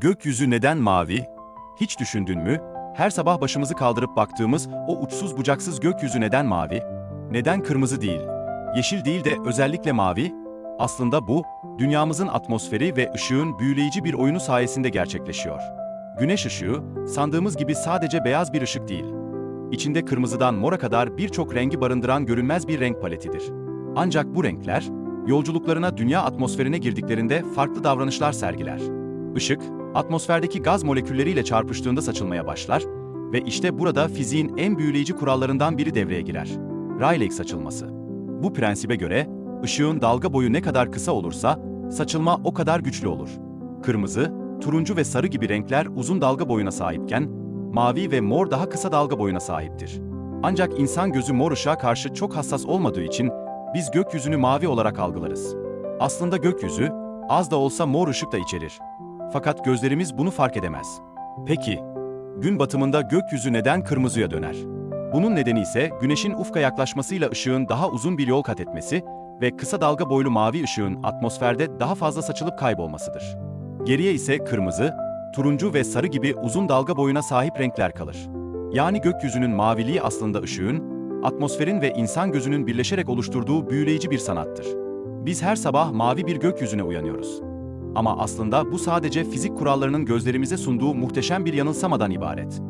Gökyüzü neden mavi? Hiç düşündün mü? Her sabah başımızı kaldırıp baktığımız o uçsuz bucaksız gökyüzü neden mavi? Neden kırmızı değil? Yeşil değil de özellikle mavi? Aslında bu, dünyamızın atmosferi ve ışığın büyüleyici bir oyunu sayesinde gerçekleşiyor. Güneş ışığı, sandığımız gibi sadece beyaz bir ışık değil. İçinde kırmızıdan mora kadar birçok rengi barındıran görünmez bir renk paletidir. Ancak bu renkler, yolculuklarına dünya atmosferine girdiklerinde farklı davranışlar sergiler. Işık, atmosferdeki gaz molekülleriyle çarpıştığında saçılmaya başlar ve işte burada fiziğin en büyüleyici kurallarından biri devreye girer. Rayleigh saçılması. Bu prensibe göre, ışığın dalga boyu ne kadar kısa olursa, saçılma o kadar güçlü olur. Kırmızı, turuncu ve sarı gibi renkler uzun dalga boyuna sahipken, mavi ve mor daha kısa dalga boyuna sahiptir. Ancak insan gözü mor ışığa karşı çok hassas olmadığı için biz gökyüzünü mavi olarak algılarız. Aslında gökyüzü az da olsa mor ışık da içerir. Fakat gözlerimiz bunu fark edemez. Peki, gün batımında gökyüzü neden kırmızıya döner? Bunun nedeni ise güneşin ufka yaklaşmasıyla ışığın daha uzun bir yol kat etmesi ve kısa dalga boylu mavi ışığın atmosferde daha fazla saçılıp kaybolmasıdır. Geriye ise kırmızı, turuncu ve sarı gibi uzun dalga boyuna sahip renkler kalır. Yani gökyüzünün maviliği aslında ışığın, atmosferin ve insan gözünün birleşerek oluşturduğu büyüleyici bir sanattır. Biz her sabah mavi bir gökyüzüne uyanıyoruz. Ama aslında bu sadece fizik kurallarının gözlerimize sunduğu muhteşem bir yanılsamadan ibaret.